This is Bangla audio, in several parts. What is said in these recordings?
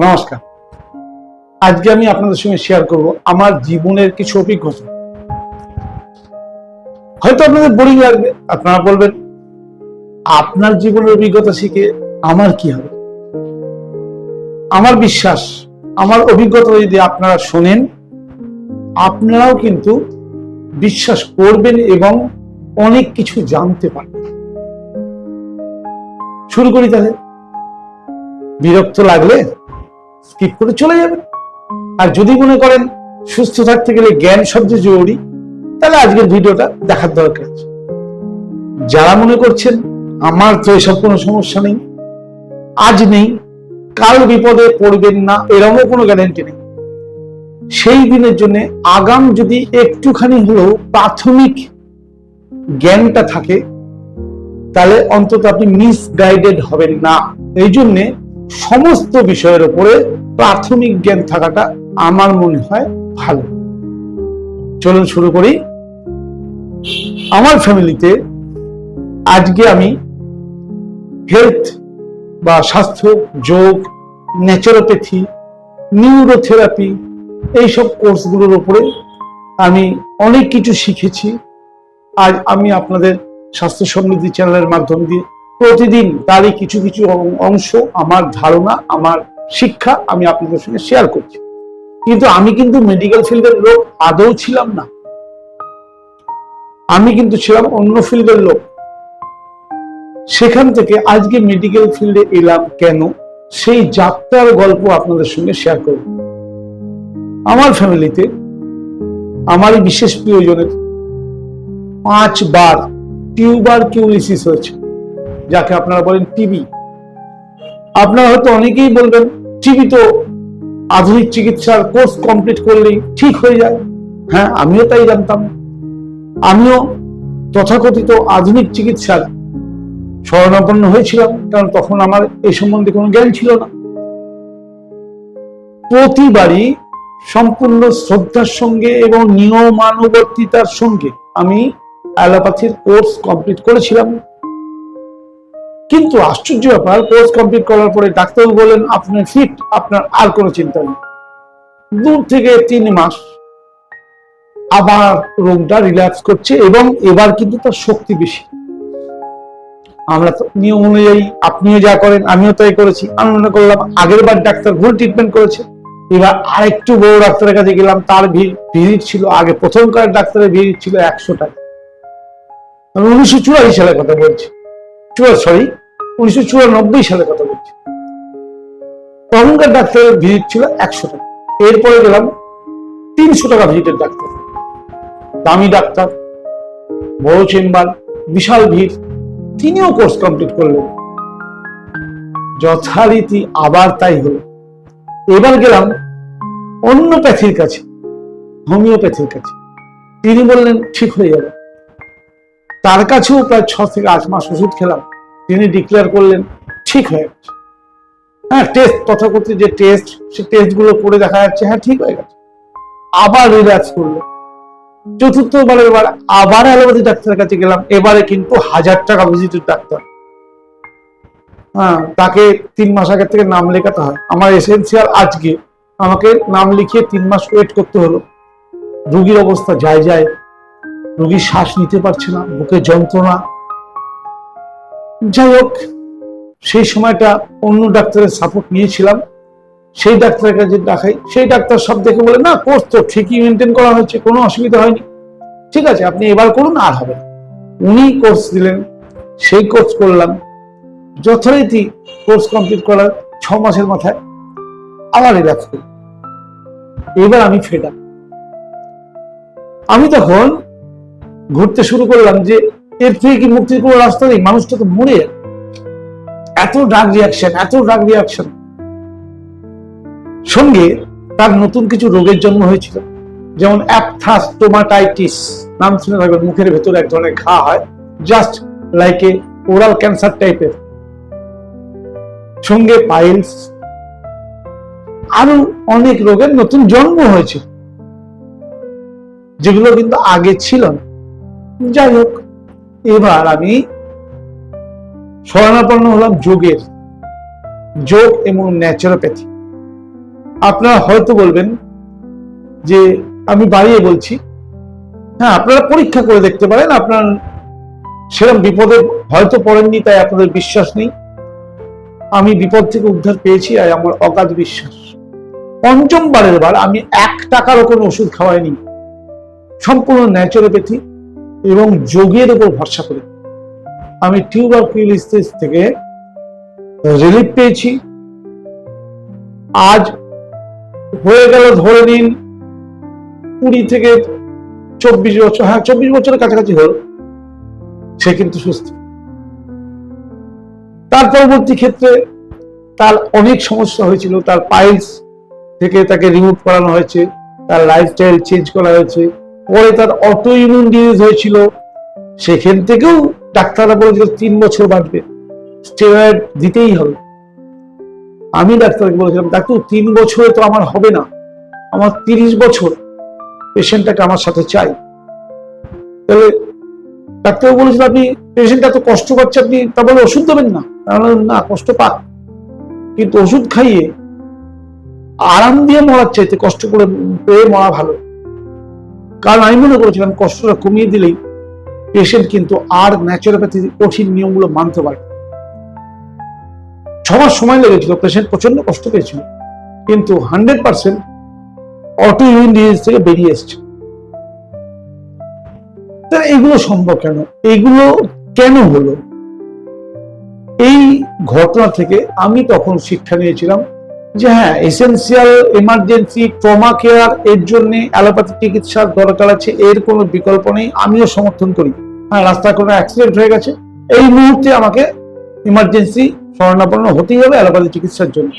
নমস্কার। আজকে আমি আপনাদের সঙ্গে শেয়ার করব আমার জীবনের কিছু অভিজ্ঞতা। হয়তো আপনাদের বোরিং লাগবে, আপনারা বলবেন, আপনার জীবনের অভিজ্ঞতা শিখে আমার কি হবে? আমার বিশ্বাস, আমার অভিজ্ঞতা যদি আপনারা শোনেন, আপনারাও কিন্তু বিশ্বাস করবেন এবং অনেক কিছু জানতে পারবেন। শুরু করি তাহলে। বিরক্ত লাগলে স্কিপ করে চলে যাবেন। আর যদি মনে করেন সুস্থ থাকতে গেলে জ্ঞান সবচেয়ে জরুরি, তাহলে আজকের ভিডিওটা দেখার দরকার আছে। যারা মনে করছেন আমার তো এসব কোনো সমস্যা নেই, আজ নেই, কাল বিপদে পড়বেন না এরকমও কোনো গ্যারেন্টি নেই। সেই দিনের জন্য আগাম যদি একটুখানি হলেও প্রাথমিক জ্ঞানটা থাকে, তাহলে অন্তত আপনি মিসগাইডেড হবেন না। এই জন্যে সমস্ত বিষয়ের উপরে প্রাথমিক জ্ঞান থাকাটা আমার মনে হয় ভালো। চলুন শুরু করি। আমার ফ্যামিলিতে আজকে আমি হেলথ বা স্বাস্থ্য, যোগ ন্যাচারোপ্যাথি নিউরোথেরাপি এইসব কোর্সগুলোর উপরে আমি অনেক কিছু শিখেছি। আজ আমি আপনাদের স্বাস্থ্য সমৃদ্ধি চ্যানেলের মাধ্যম দিয়ে প্রতিদিন তারই কিছু কিছু অংশ, আমার ধারণা, আমার শিক্ষা আমি আপনাদের সঙ্গে শেয়ার করছি। কিন্তু আমি কিন্তু মেডিকেল ফিল্ডের লোক, আদৌ ছিলাম না। আমি কিন্তু ছিলাম অন্য ফিল্ডের লোক। সেখান থেকে আজকে মেডিকেল ফিল্ডে এলাম কেন? সেই যাত্রার গল্প আপনাদের সঙ্গে শেয়ার করব। আমার ফ্যামিলিতে আমারই বিশেষ প্রিয়জনের পাঁচবার টিউবার কিউলিসিস হয়েছে, যাকে আপনারা বলেন টিবি। আপনারা হয়তো অনেকেই বলবেন টিবি তো, আধুনিক চিকিৎসার কোর্স কমপ্লিট করলেই ঠিক হয়ে যায়। হ্যাঁ আমিও তাই জানতাম। আমিও তথাকথিত আধুনিক চিকিৎসার শরণাপন্ন হয়েছিলাম, কারণ তখন আমার এই সম্বন্ধে কোনো জ্ঞান ছিল না। প্রতিবারই সম্পূর্ণ শ্রদ্ধার সঙ্গে এবং নিয়মানুবর্তিতার সঙ্গে আমি অ্যালোপ্যাথির কোর্স কমপ্লিট করেছিলাম। কিন্তু আশ্চর্য ব্যাপার কোর্স কমপ্লিট করার পরে ডাক্তারবাবু বলেন আপনি ফিট আপনার আর কোনো চিন্তা নেই। দূর থেকে তিন মাস আবার রোগটা রিল্যাক্স করছে এবং এবার কিন্তু তার শক্তি বেশি। আমরা তো নিয়ম অনুযায়ী আপনিও যা করেন, আমিও তাই করেছি। আমি মনে করলাম আগের বার ডাক্তার ভুল ট্রিটমেন্ট করেছে। এবার আরেকটু বড় ডাক্তারের কাছে গেলাম, তার ভিড় ভিড় ছিল আগে প্রথমকার ডাক্তারের ভিড় ছিল একশো টাকা। আমি উনিশশো চুরাশি সালের কথা বলছি। সরি উনিশশো চুরানব্বই সালের কথা বলছি। তখনকার ডাক্তারের ভিজিট ছিল একশো টাকা। এরপরে গেলাম তিনশো টাকা ভিজিটের ডাক্তার। দামি ডাক্তার, বড় চেম্বার, বিশাল ভিড়, তিনিও কোর্স কমপ্লিট করলেন। যথারীতি আবার তাই হলো। এবার গেলাম অন্য প্যাথির কাছে হোমিওপ্যাথির কাছে। তিনি বললেন, ঠিক হয়ে যাবে। তার কাছেও প্রায় ছ থেকে আট মাস ওষুধ খেলাম। তিনি ডিক্লেয়ার করলেন, ঠিক হয়ে গেছে। হ্যাঁ টেস্ট তথাকথিত যে টেস্ট সে টেস্টগুলো করে দেখা যাচ্ছে হ্যাঁ ঠিক হয়ে গেছে। আবার রিল্যাক্স করল। চতুর্থবার এবার আবার অ্যালোপ্যাথি ডাক্তারের কাছে গেলাম, এবারে কিন্তু হাজার টাকা ভিজিটের ডাক্তার। হ্যাঁ তাকে তিন মাস আগের থেকে নাম লেখাতে হয়। আমার এসেন্সিয়াল আজকে। আমাকে নাম লিখিয়ে তিন মাস ওয়েট করতে হলো। রুগীর অবস্থা যায় যায়। রুগী শ্বাস নিতে পারছে না বুকে যন্ত্রণা। যাই হোক, সেই সময়টা অন্য ডাক্তারের সাপোর্ট নিয়েছিলাম। সেই ডাক্তারের কাছে দেখাই, সেই ডাক্তার সব দেখে বলে, না, কোর্স তো ঠিকই মেনটেন করা হয়েছে, কোনো অসুবিধা হয়নি। ঠিক আছে, আপনি এবার করুন, আর হবে। উনি কোর্স দিলেন, সেই কোর্স করলাম। যথারীতি কোর্স কমপ্লিট করার ছ মাসের মাথায় আবার করি এবার আমি ফেটা আমি তখন ঘুরতে শুরু করলাম যে এর থেকে কি মুক্তির কোনো রাস্তা নেই? মানুষটা তো মরে এত ড্রাগ রিয়াকশন এত ড্রাগ রিয়াকশন সঙ্গে তার নতুন কিছু রোগের জন্ম হয়েছিল। যেমন অ্যাপথাস্টোমাটাইটিস নাম শুনে থাকবেন, মুখের ভেতরে এক ধরনের ঘা হয়। Just like a oral cancer টাইপের সঙ্গে পাইলস। আরও অনেক রোগের নতুন জন্ম হয়েছে যেগুলো কিন্তু আগে ছিল না। যাই হোক এবার আমি শরণাপন্ন হলাম যোগের। যোগ এবং ন্যাচারোপ্যাথি আপনারা হয়তো বলবেন যে, আমি বাড়িয়ে বলছি। হ্যাঁ আপনারা পরীক্ষা করে দেখতে পারেন, আপনার সেরকম বিপদে হয়তো পড়েননি, তাই আপনাদের বিশ্বাস নেই। আমি বিপদ থেকে উদ্ধার পেয়েছি, আর আমার অগাধ বিশ্বাস। পঞ্চমবারের বার আমি এক টাকারও কোনো ওষুধ খাওয়াইনি। সম্পূর্ণ ন্যাচুরোপ্যাথি এবং যোগের উপর ভরসা করে। আমি টিউবারকুলোসিস থেকে রিলিফ পেয়েছি। আজ হয়ে গেল ধরে নিন কুড়ি থেকে চব্বিশ বছর হ্যাঁ চব্বিশ বছরের কাছাকাছি হলো। সে কিন্তু সুস্থ। তার পরবর্তী ক্ষেত্রে তার অনেক সমস্যা হয়েছিল। তার পাইলস থেকে তাকে রিমুভ করানো হয়েছে। তার লাইফস্টাইল চেঞ্জ করা হয়েছে। পরে তার অটো ইমিউন ডিজিজ হয়েছিল, সেখান থেকেও ডাক্তাররা বলেছিল তিন বছর বাঁচবে। স্টেরয়েড দিতেই হবে। আমি ডাক্তারকে বলেছিলাম, ডাক্তার, তিন বছরে তো আমার হবে না। আমার তিরিশ বছর। পেশেন্টটাকে আমার সাথে চাই। তাহলে ডাক্তার বলেছিল, আপনি পেশেন্টটা তো কষ্ট পাচ্ছে, আপনি তা বলে ওষুধ দেবেন না? না, কষ্ট পাক। কিন্তু ওষুধ খাইয়ে আরাম দিয়ে মরার চাইতে কষ্ট করে পেয়ে মরা ভালো। কারণ আমি মনে করেছিলাম কষ্টটা কমিয়ে দিলেই পেশেন্ট কিন্তু আর ন্যাচুরোপ্যাথি কঠিন নিয়মগুলো মানতে পারে ছ মাস সময় লেগেছিল পেশেন্ট প্রচণ্ড কষ্ট পেয়েছিল, কিন্তু hundred percent autoimmune disease থেকে বেরিয়ে এসছে। তাহলে এগুলো সম্ভব কেন? এগুলো কেন হলো? এই ঘটনা থেকে আমি তখন শিক্ষা নিয়েছিলাম যে হ্যাঁ এসেন্সিয়াল এমার্জেন্সি ট্রমা কেয়ার এর জন্য অ্যালোপ্যাথি চিকিৎসার দরকার আছে এর কোনো বিকল্প নেই। আমিও সমর্থন করি। হ্যাঁ রাস্তায় কোনো অ্যাক্সিডেন্ট হয়ে গেছে, এই মুহূর্তে আমাকে ইমার্জেন্সি শরণাপন্ন হতেই হবে অ্যালোপ্যাথি চিকিৎসার জন্য।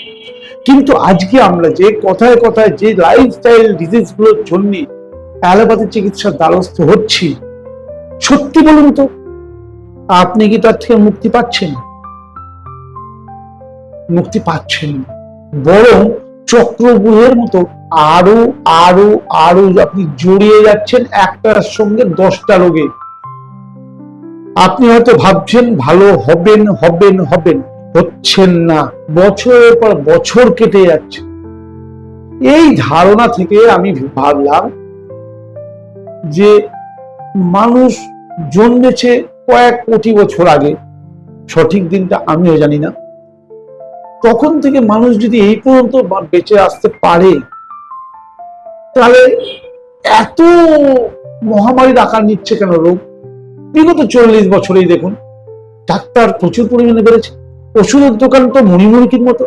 কিন্তু আজকে আমরা যে কথায় কথায় যে লাইফস্টাইল ডিজিজগুলোর জন্য অ্যালোপ্যাথি চিকিৎসার দ্বারস্থ হচ্ছি, সত্যি বলুন তো, আপনি কি তার থেকে মুক্তি পাচ্ছেন? মুক্তি পাচ্ছেন না। বরং চক্রবুহের মতো আরও আরও আরও আপনি জড়িয়ে যাচ্ছেন একটার সঙ্গে দশটা রোগে। আপনি হয়তো ভাবছেন, ভালো হবেন হবেন হবেন, হচ্ছেন না, বছরের পর বছর কেটে যাচ্ছে। এই ধারণা থেকে আমি ভাবলাম যে মানুষ জন্মেছে কয়েক কোটি বছর আগে। সঠিক দিনটা আমিও জানি না। তখন থেকে মানুষ যদি এই পর্যন্ত বেঁচে আসতে পারে, তাহলে এত মহামারীর আকার নিচ্ছে কেন রোগ? বিগত চল্লিশ বছরেই দেখুন, ডাক্তার প্রচুর পরিমাণে বেড়েছে। ওষুধের দোকান তো মণিমুড়িকির মতো।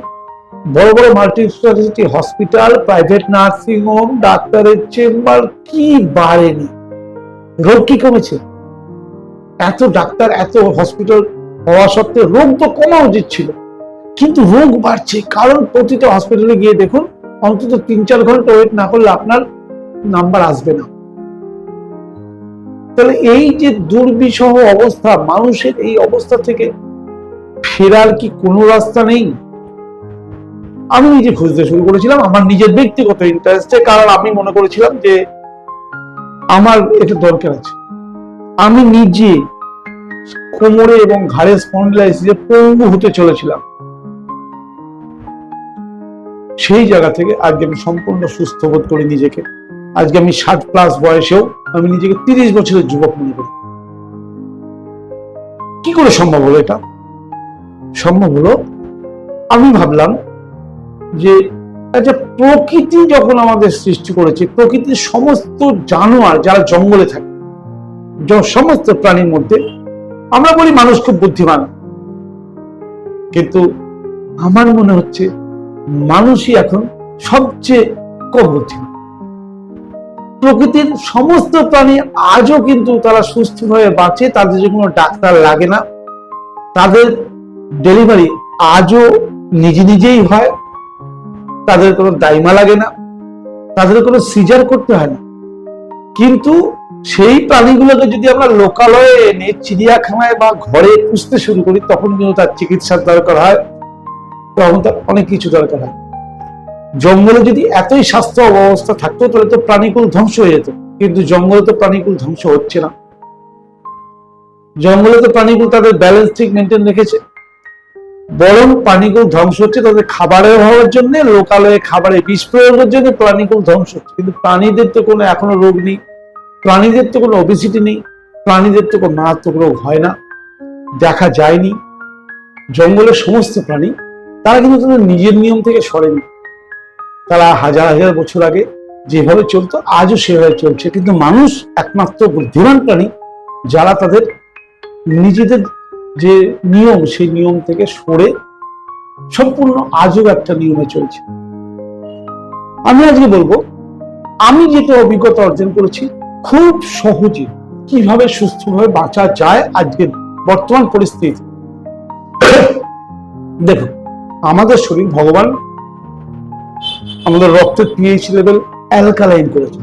বড় বড় multi speciality hospital private nursing home ডাক্তারের চেম্বার কি বাড়েনি? রোগ কি কমেছে? এত ডাক্তার, এত হসপিটাল হওয়া সত্ত্বেও রোগ তো কমা উচিত ছিল। কিন্তু রোগ বাড়ছে, কারণ প্রতিটা হসপিটালে গিয়ে দেখুন, অন্তত তিন চার ঘণ্টা ওয়েট না করলে আপনার নাম্বার আসবে না। তাহলে এই যে দুর্বিষহ অবস্থা, মানুষের এই অবস্থা থেকে ফেরার কি কোনো রাস্তা নেই? আমি নিজে খুঁজতে শুরু করেছিলাম, আমার নিজের ব্যক্তিগত ইন্টারেস্টে কারণ আমি মনে করেছিলাম যে আমার এটা দরকার আছে। আমি নিজে কোমরে এবং ঘাড়ে স্পন্ডিলাইসিসে পঙ্গু হতে চলেছিলাম। সেই জায়গা থেকে আজকে আমি সম্পূর্ণ সুস্থ বোধ করি নিজেকে। আজকে আমি ষাট প্লাস বয়সেও আমি নিজেকে তিরিশ বছরের যুবক মনে করি। কি করে সম্ভব হলো এটা? সম্ভব হলো আমি ভাবলাম যে আচ্ছা প্রকৃতি যখন আমাদের সৃষ্টি করেছে, প্রকৃতির সমস্ত জানোয়ার যারা জঙ্গলে থাকে সমস্ত প্রাণীর মধ্যে আমরা বলি মানুষ খুব বুদ্ধিমান। কিন্তু আমার মনে হচ্ছে মানুষই এখন সবচেয়ে কম প্রকৃতির সমস্ত প্রাণী আজও কিন্তু তারা সুস্থভাবে বাঁচে, তাদের যে কোনো ডাক্তার লাগে না। তাদের ডেলিভারি আজও নিজে নিজেই হয়, তাদের কোনো দাইমা লাগে না, তাদের কোনো সিজার করতে হয় না। কিন্তু সেই প্রাণীগুলোকে যদি আমরা লোকালয়ে এনে চিড়িয়াখানায় বা ঘরে পুষতে শুরু করি, তখন কিন্তু তার চিকিৎসার দরকার হয়। তখন তার অনেক কিছু দরকার হয়। জঙ্গলে যদি এতই স্বাস্থ্য অবস্থা থাকতো, তাহলে তো প্রাণীকুল ধ্বংস হয়ে যেত। কিন্তু জঙ্গলে তো প্রাণীকুল ধ্বংস হচ্ছে না। জঙ্গলে তো প্রাণীকুল তাদের ব্যালেন্স ঠিক মেনটেন রেখেছে। বরং প্রাণীগুলো ধ্বংস হচ্ছে তাদের খাবারের অভাবের জন্য, লোকালয়ে খাবারে বিষ প্রয়োগের জন্য প্রাণীগুলো ধ্বংস হচ্ছে। কিন্তু প্রাণীদের তো কোনো এখনও রোগ নেই। প্রাণীদের তো কোনো অবিসিটি নেই। প্রাণীদের তো কোনো মারাত্মক রোগ হয় না। দেখা যায়নি। জঙ্গলের সমস্ত প্রাণী তারা কিন্তু তাদের নিজের নিয়ম থেকে সরেনি। তারা হাজার হাজার বছর আগে যেভাবে চলতো, আজও সেভাবে চলছে। কিন্তু মানুষ একমাত্র বুদ্ধিমান প্রাণী যারা তাদের নিজেদের যে নিয়ম, সেই নিয়ম থেকে সরে সম্পূর্ণ আজও একটা নিয়মে চলছে। আমি আজকে বলব, আমি যেটা অভিজ্ঞতা অর্জন করেছি, খুব সহজে কীভাবে সুস্থভাবে বাঁচা যায় আজকে বর্তমান পরিস্থিতি। দেখুন আমাদের শরীর ভগবান আমাদের রক্তের পিএইচ লেভেল অ্যালকালাইন করেছে।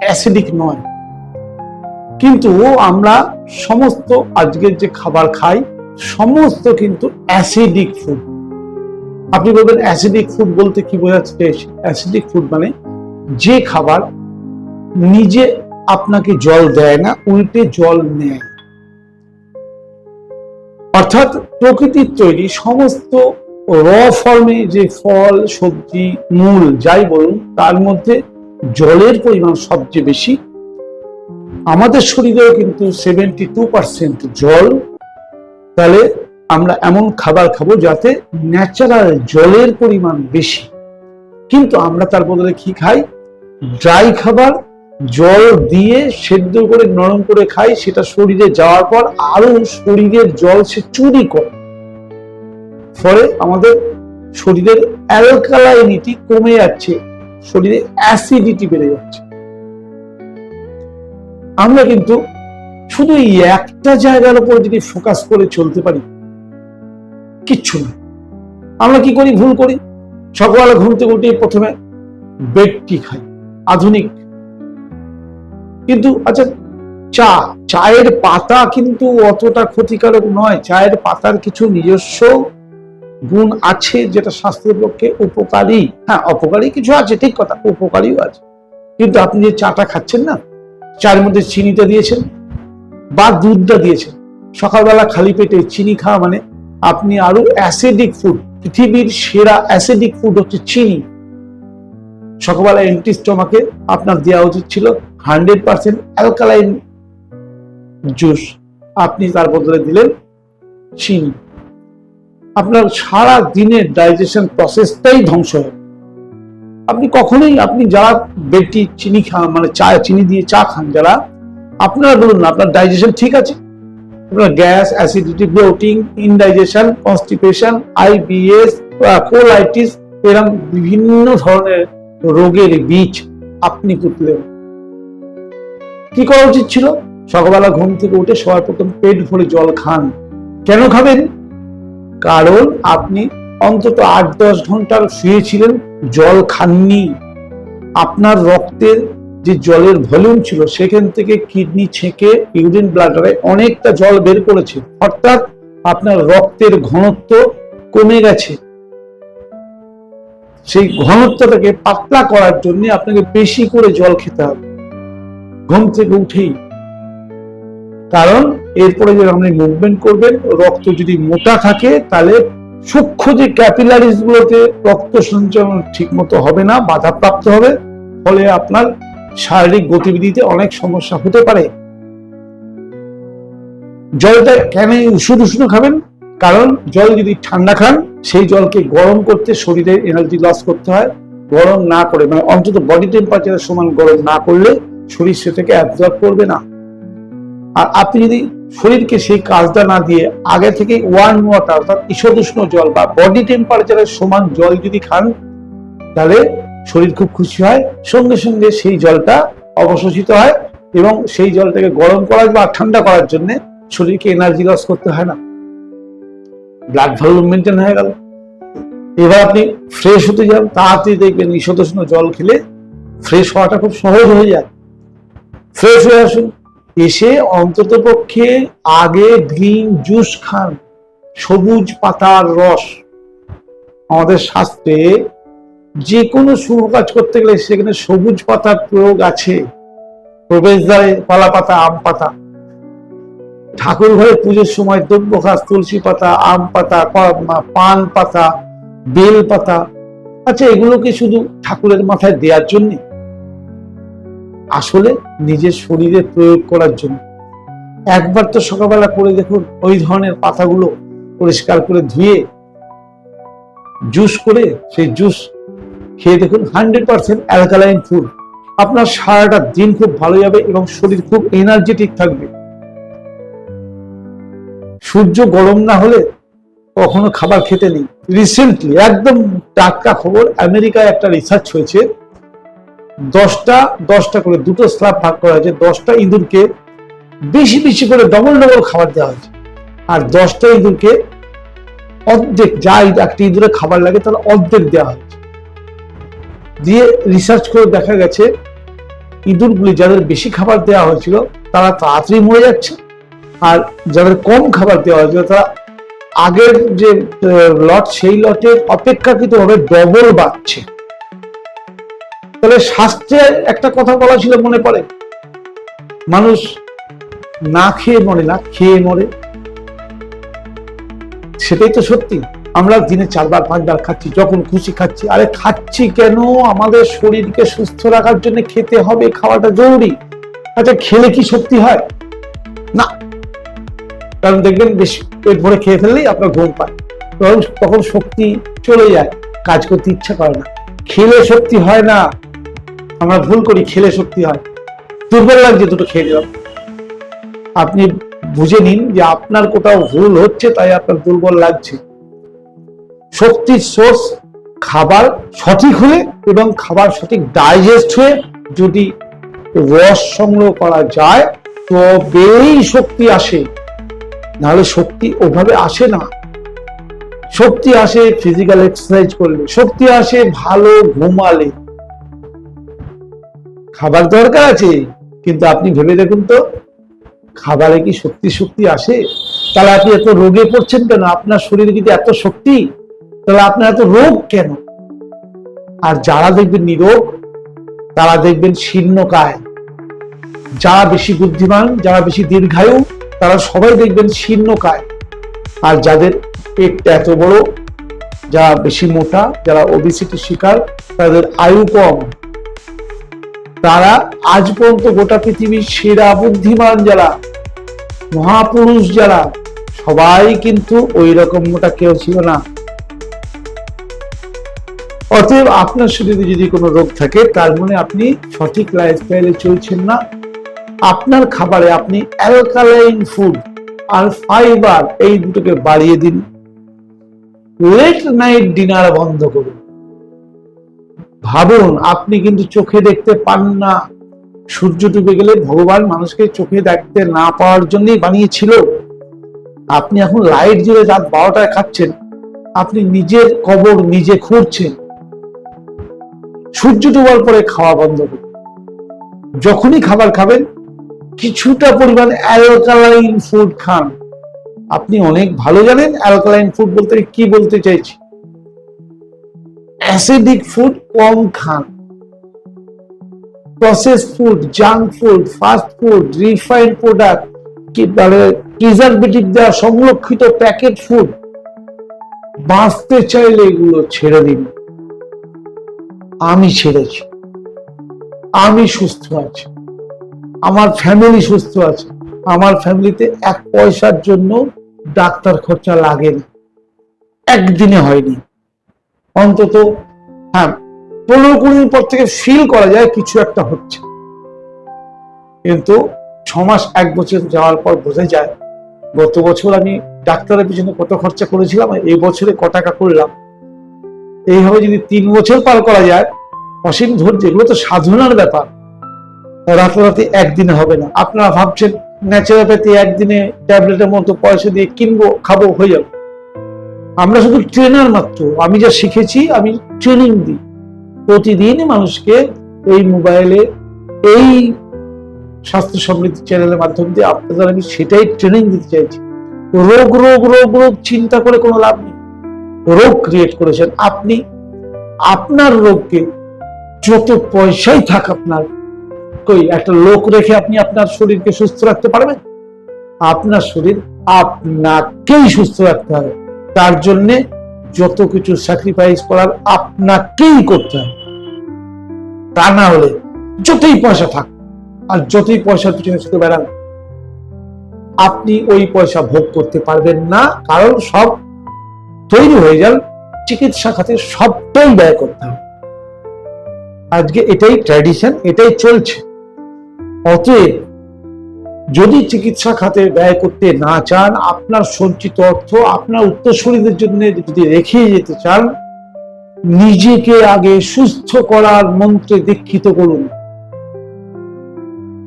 অ্যাসিডিক নয়। কিন্তু আমরা সমস্ত আজকের যে খাবার খাই, সমস্ত কিন্তু অ্যাসিডিক ফুড আপনি বলবেন অ্যাসিডিক ফুড বলতে কি বোঝাচ্ছে? অ্যাসিডিক ফুড মানে যে খাবার নিজে আপনাকে জল দেয় না, উল্টে জল নেয়। অর্থাৎ প্রকৃতির তৈরি সমস্ত র ফর্মে যে ফল, সবজি, মূল যাই বলুন, তার মধ্যে জলের পরিমাণ সবচেয়ে বেশি। আমাদের শরীরেও কিন্তু সেভেন্টি টু পার্সেন্ট জল। তাহলে আমরা এমন খাবার খাব যাতে ন্যাচারাল জলের পরিমাণ বেশি। কিন্তু আমরা তার বদলে কি খাই? ড্রাই খাবার, জল দিয়ে সেদ্ধ করে নরম করে খাই, সেটা শরীরে যাওয়ার পর আরও শরীরের জল সে চুরি করে। ফলে আমাদের শরীরের অ্যালকালাইনিটি কমে যাচ্ছে, শরীরে অ্যাসিডিটি বেড়ে যাচ্ছে। আমরা কিন্তু শুধু এই একটা জায়গার উপর যদি ফোকাস করে চলতে পারি, কিচ্ছু না। আমরা কি করি? ভুল করি। সকালে ঘুম থেকে উঠে প্রথমে বেডটি খাই, আধুনিক। কিন্তু আচ্ছা চা, চায়ের পাতা কিন্তু অতটা ক্ষতিকারক নয়। চায়ের পাতার কিছু নিজস্ব গুণ আছে যেটা স্বাস্থ্যের পক্ষে উপকারী। হ্যাঁ অপকারী কিছু আছে, ঠিক কথা, উপকারীও আছে। কিন্তু আপনি যে চাটা খাচ্ছেন না, চায়ের মধ্যে চিনিটা দিয়েছেন বা দুধটা দিয়েছেন, সকালবেলা খালি পেটে চিনি খাওয়া মানে আপনি আরও অ্যাসিডিক ফুড পৃথিবীর সেরা অ্যাসিডিক ফুড হচ্ছে চিনি। সকালবেলা এন্টি স্টমাকে আপনার দেওয়া উচিত ছিল হান্ড্রেড পার্সেন্ট অ্যালকালাইন জুস আপনি তার বদলে দিলেন চিনি। আপনার সারা দিনের ডাইজেশন প্রসেসটাই ধ্বংস হয় আপনি কখনোই, আপনি যারা বেটি চিনি খান মানে চা, চিনি দিয়ে চা খান, যারা আপনারা বলুন আপনার ডাইজেশন ঠিক আছে? আপনার gas acidity bloating indigestion constipation IBS colitis এরকম বিভিন্ন ধরনের রোগের বীজ আপনি পুতলেন কি করা উচিত ছিল? সকালবেলা ঘুম থেকে উঠে সবার প্রথম পেট ভরে জল খান। কেন খাবেন? কারণ আপনি অন্তত আট দশ ঘণ্টার শুয়েছিলেন জল খাননি। আপনার রক্তের যে জলের ভলিউম ছিল, সেখান থেকে কিডনি ছেঁকে ইউরিন ব্লাডারে অনেকটা জল বের করেছে। অর্থাৎ আপনার রক্তের ঘনত্ব কমে গেছে। সেই ঘনত্বটাকে পাতলা করার জন্য আপনাকে বেশি করে জল খেতে হবে। ঘুম থেকে উঠেই। কারণ এরপরে যে আপনি মুভমেন্ট করবেন, রক্ত যদি মোটা থাকে, তাহলে সূক্ষ্ম যে ক্যাপিলারিজ গুলোতে রক্ত সঞ্চালন ঠিক মতো হবে না, বাধাপ্রাপ্ত হবে। ফলে আপনার শারীরিক গতিবিধিতে অনেক সমস্যা হতে পারে। জলটা কেন উষ্ণ উষ্ণ খাবেন? কারণ জল যদি ঠান্ডা খান, সেই জলকে গরম করতে শরীরে এনার্জি লস করতে হয়। গরম না করে মানে অন্তত বডি টেম্পারেচারের সমান গরম না করলে শরীর সেটাকে অ্যাবজর্ব করবে না। আর আপনি যদি শরীরকে সেই কাজটা না দিয়ে আগে থেকে ওয়ান ওয়াটার অর্থাৎ ঈষদুষ্ণ জল বা বডি টেম্পারেচারের সমান জল যদি খান, তাহলে শরীর খুব খুশি হয়। সঙ্গে সঙ্গে সেই জলটা অবশোষিত হয় এবং সেই জলটাকে গরম করার বা ঠান্ডা করার জন্য শরীরকে এনার্জি লস করতে হয় না। ব্লাড ভলিউম মেনটেন হয়ে গেল। এবার আপনি ফ্রেশ হতে যান, তাড়াতাড়ি দেখবেন ঈষদুষ্ণ জল খেলে ফ্রেশ হওয়াটা খুব সহজ হয়ে যায়। ফ্রেশ হয়ে আসুন এসে অন্তত পক্ষে আগে গ্রিন জুস খান, সবুজ পাতার রস আমাদের শাস্ত্রে যে কোনো শুভ কাজ করতে গেলে সেখানে সবুজ পাতার প্রয়োগ আছে। প্রবেশদ্বারে কলা পাতা, আম পাতা। ঠাকুর ঘরে পুজোর সময় দ্রব্য ঘাস তুলসী পাতা, আম পাতা পান পাতা, বেল পাতা। আচ্ছা এগুলোকে শুধু ঠাকুরের মাথায় দেওয়ার জন্য? আসলে নিজের শরীরে প্রয়োগ করার জন্য। একবার তো সকালবেলা করে দেখুন, ওই ধরনের পাতাগুলো পরিষ্কার করে ধুয়ে, জুস করে সেই জুস খেয়ে দেখুন, হান্ড্রেড পার্সেন্ট অ্যালকালাইন ফুড আপনার সারাটা দিন খুব ভালো যাবে এবং শরীর খুব এনার্জেটিক থাকবে। সূর্য গরম না হলে কখনো খাবার খেতে নেই। রিসেন্টলি একদম টাটকা খবর, আমেরিকায় একটা রিসার্চ হয়েছে দশটা দশটা করে দুটো স্ল্যাব ভাগ করা হয়েছে, দশটা ইঁদুরকে বেশি বেশি করে ডবল ডবল খাবার দেওয়া হয়েছে। আর দশটা ইঁদুরকে অর্ধেক, যা একটা ইঁদুরে খাবার লাগে তাহলে অর্ধেক দেওয়া হয়েছে। দিয়ে রিসার্চ করে দেখা গেছে, ইঁদুরগুলি যাদের বেশি খাবার দেওয়া হয়েছিল, তারা তাড়াতাড়ি মরে যাচ্ছে। আর যাদের কম খাবার দেওয়া হয়েছিল, তারা আগের যে লট, সেই লটের অপেক্ষাকৃত ভাবে ডবল বাড়ছে। তাহলে স্বাস্থ্যে একটা কথা বলা ছিল মনে পড়ে? মানুষ না খেয়ে মরে না, খেয়ে মরে। সেটাই তো সত্যি। আমরা দিনে চারবার, পাঁচবার খাচ্ছি, যখন খুশি খাচ্ছি। আরে খাচ্ছি কেন? আমাদের শরীরকে সুস্থ রাখার জন্য খেতে হবে, খাওয়াটা জরুরি। আচ্ছা খেলে কি শক্তি হয়? না। কারণ দেখবেন বেশি পেট ভরে খেয়ে ফেললেই আপনার ঘুম পায়। তখন তখন শক্তি চলে যায়, কাজ করতে ইচ্ছা করে না। খেলে শক্তি হয় না। আমরা ভুল করি, খেলে শক্তি হয়। দুর্বল লাগছে দুটো খেয়ে নিলাম আপনি বুঝে নিন যে আপনার কোথাও ভুল হচ্ছে, তাই আপনার দুর্বল লাগছে। শক্তির সোর্স খাবার সঠিক হলে এবং খাবার সঠিক ডাইজেস্ট হয়ে যদি রস সংগ্রহ করা যায়, তবেই শক্তি আসে। নাহলে শক্তি ওভাবে আসে না। শক্তি আসে ফিজিক্যাল এক্সারসাইজ করলে। শক্তি আসে ভালো ঘুমালে। খাবার দরকার আছে, কিন্তু আপনি ভেবে দেখুন তো, খাবারে কি শক্তি শক্তি আসে? তাহলে আপনি এত রোগে পড়ছেন কেন? আপনার শরীরে যদি এত শক্তি, তাহলে আপনার এত রোগ কেন? আর যারা দেখবেন নিরোগ, তারা দেখবেন শীর্ণকায়। যারা বেশি বুদ্ধিমান, যারা বেশি দীর্ঘায়ু, তারা সবাই দেখবেন শীর্ণকায়। আর যাদের পেটটা এত বড়, যারা বেশি মোটা, যারা ওবিসিটির শিকার, তাদের আয়ু কম। তারা আজ পর্যন্ত গোটা পৃথিবীর সেরা বুদ্ধিমান যারা, মহাপুরুষ যারা, সবাই কিন্তু ওই রকম মোটা কেউ ছিল না। অতএব আপনার শরীরে যদি কোনো রোগ থাকে, তার মানে আপনি সঠিক লাইফস্টাইলে চলছেন না। আপনার খাবারে আপনি অ্যালকালাইন ফুড আর ফাইবার এই দুটোকে বাড়িয়ে দিন। লেট নাইট ডিনার বন্ধ করুন। ভাবুন, আপনি কিন্তু চোখে দেখতে পান না। সূর্য ডুবে গেলে ভগবান মানুষকে চোখে দেখতে না পাওয়ার জন্যই বানিয়েছিল। আপনি এখন লাইট জুড়ে রাত বারোটায় খাচ্ছেন আপনি নিজের কবর নিজে খুঁড়ছেন। সূর্য ডুবার পরে খাওয়া বন্ধ করুন। যখনই খাবার খাবেন, কিছুটা পরিমাণ অ্যালকালাইন ফুড খান। আপনি অনেক ভালো জানেন অ্যালকালাইন ফুড বলতে কি বলতে চাইছি? অ্যাসিডিক ফুড কম খান। Process food junk food fast food refined product মানে প্রিজারভেটিভ দেওয়া, সংরক্ষিত প্যাকেট ফুড বাঁচতে চাইলে এগুলো ছেড়ে দিন। আমি ছেড়েছি। আমি সুস্থ আছি। আমার ফ্যামিলি সুস্থ আছে। আমার ফ্যামিলিতে এক পয়সার জন্য ডাক্তার খরচা লাগে না। একদিনে হয়নি। অন্তত হ্যাঁ পনেরো কুড়ি দিন পর থেকে ফিল করা যায় কিছু একটা হচ্ছে। কিন্তু ছ মাস, এক বছর যাওয়ার পর বোঝা যায়, গত বছর আমি ডাক্তারের পিছনে কত খরচা করেছিলাম, এই বছরে ক টাকা করলাম। এইভাবে যদি তিন বছর পার করা যায়, অসীম ধৈর্য, এগুলো তো সাধনার ব্যাপার। রাতারাতি একদিনে হবে না। আপনারা ভাবছেন ন্যাচারোপ্যাথি একদিনে ট্যাবলেটের মতো পয়সা দিয়ে কিনবো, খাব, হয়ে যাবে। আমরা শুধু ট্রেনার মাত্র। আমি যা শিখেছি, আমি ট্রেনিং দিই। প্রতিদিন মানুষকে এই মোবাইলে, এই স্বাস্থ্য সমৃদ্ধি চ্যানেলের মাধ্যম দিয়ে আপনাদের আমি সেটাই ট্রেনিং দিতে চাইছি। রোগ রোগ রোগ রোগ চিন্তা করে কোনো লাভ নেই। রোগ ক্রিয়েট করেছেন আপনি। আপনার রোগকে যত পয়সাই থাক আপনার, কই একটা লোক রেখে আপনি আপনার শরীরকে সুস্থ রাখতে পারবেন? আপনার শরীর আপনাকেই সুস্থ রাখতে হবে। তার জন্যে যত কিছু স্যাক্রিফাইস করার আপনাকেই করতে হবে। তা না হলে যতই পয়সা থাক, আর যতই পয়সা পিছনে ছুটে বেড়ান, আপনি ওই পয়সা ভোগ করতে পারবেন না, কারণ সব তৈরি হয়ে যান, চিকিৎসা খাতে সবটাই ব্যয় করতে হবে। আজকে এটাই ট্র্যাডিশন এটাই চলছে। অতএব যদি চিকিৎসা খাতে ব্যয় করতে না চান, আপনার সঞ্চিত অর্থ, আপনার উত্তরসূরিদের জন্য যদি রেখে যেতে চান নিজেকে আগে সুস্থ করার মন্ত্রে দীক্ষিত করুন।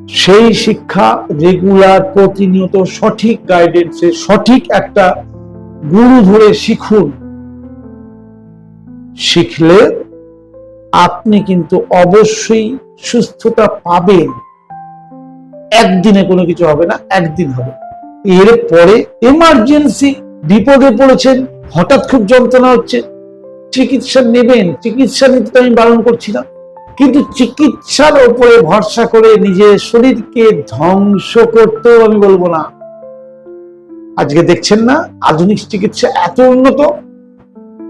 সেই শিক্ষা রেগুলার প্রতিনিয়ত সঠিক গাইডেন্সে সঠিক একটা গুরু ধরে শিখুন। শিখলে আপনি কিন্তু অবশ্যই সুস্থতা পাবেন। একদিনে কোনো কিছু হবে না, একদিন হবে। এর পরে এমার্জেন্সি বিপদে পড়েছেন, হঠাৎ খুব যন্ত্রণা হচ্ছে চিকিৎসা নেবেন, চিকিৎসা নিতে তো আমি বারণ করছি না কিন্তু চিকিৎসার উপরে ভরসা করে নিজের শরীরকে ধ্বংস করতেও আমি বলব না। আজকে দেখছেন না, আধুনিক চিকিৎসা এত উন্নত?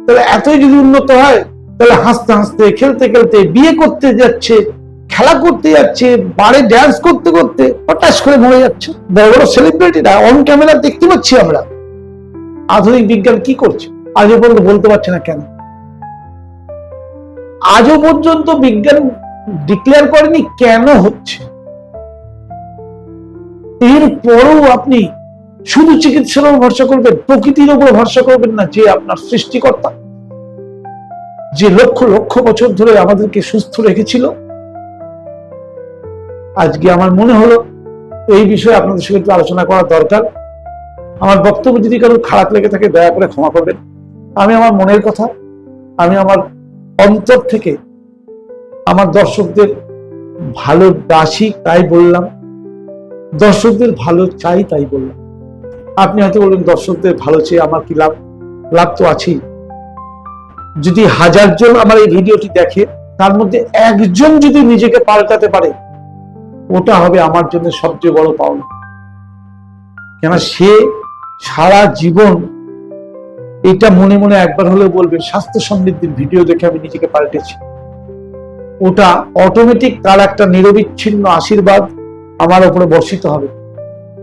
তাহলে এতই যদি উন্নত হয়, তাহলে হাসতে হাসতে, খেলতে খেলতে, বিয়ে করতে যাচ্ছে, খেলা করতে যাচ্ছে বারে ড্যান্স করতে করতে হঠাৎ করে মরে যাচ্ছে। বড় বড় সেলিব্রিটিরা অন ক্যামেরা দেখতে পাচ্ছি আমরা। আধুনিক বিজ্ঞান কি করছে? আজও পর্যন্ত বলতে পারছে না কেন? আজও পর্যন্ত বিজ্ঞান ডিক্লেয়ার করেনি কেন হচ্ছে? এরপরও আপনি শুধু চিকিৎসার উপর ভরসা করবেন, প্রকৃতির উপর ভরসা করবেন না, যে আপনার সৃষ্টিকর্তা, যে লক্ষ লক্ষ বছর ধরে আমাদেরকে সুস্থ রেখেছিল। আজকে আমার মনে হলো এই বিষয়ে আপনাদের সঙ্গে একটু আলোচনা করা দরকার। আমার বক্তব্য যদি কারও খারাপ লেগে থাকে, দয়া করে ক্ষমা করবেন। আমি আমার মনের কথা, আমি আমার অন্তর থেকে আমার দর্শকদের ভালো বাসি তাই বললাম, দর্শকদের ভালো চাই তাই বললাম। আপনি হয়তো বলবেন, দর্শকদের ভালো চেয়ে আমার কি লাভ? লাভ তো আছেই। যদি হাজার জন আমার এই ভিডিওটি দেখে, তার মধ্যে একজন যদি নিজেকে পাল্টাতে পারে, ওটা হবে আমার জন্য সবচেয়ে বড় পাওনা। কেন সে সারা জীবন এটা মনে মনে একবার হলেও বলবে, স্বাস্থ্য সমৃদ্ধির ভিডিও দেখে আমি নিজেকে পাল্টেছি। ওটা অটোমেটিক তার একটা নিরবিচ্ছিন্ন আশীর্বাদ আমার উপরে বর্ষিত হবে।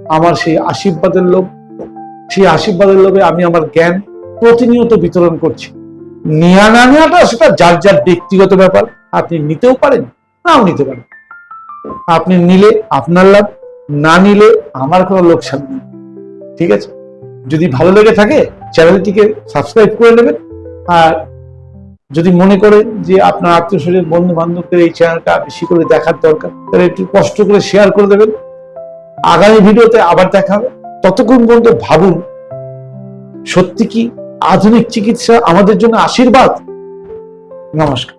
আমার সেই আশীর্বাদের লোভ, সেই আশীর্বাদের লোভে আমি আমার জ্ঞান প্রতিনিয়ত বিতরণ করছি। নেওয়া না নেওয়াটা সেটা যার যার ব্যক্তিগত ব্যাপার, আপনি নিতেও পারেন, নাও নিতে পারেন। আপনি নিলে আপনার লাভ, না নিলে আমার কোনো লোকসান নেই। ঠিক আছে? যদি ভালো লেগে থাকে চ্যানেলটিকে সাবস্ক্রাইব করে নেবেন। আর যদি মনে করেন যে আপনার আত্মীয় স্বজন বন্ধু বান্ধবদের এই চ্যানেলটা বেশি করে দেখার দরকার, তাহলে একটু কষ্ট করে শেয়ার করে দেবেন। আগামী ভিডিওতে আবার দেখা ততক্ষণ পর্যন্ত ভাবুন, সত্যি কি আধুনিক চিকিৎসা আমাদের জন্য আশীর্বাদ? নমস্কার।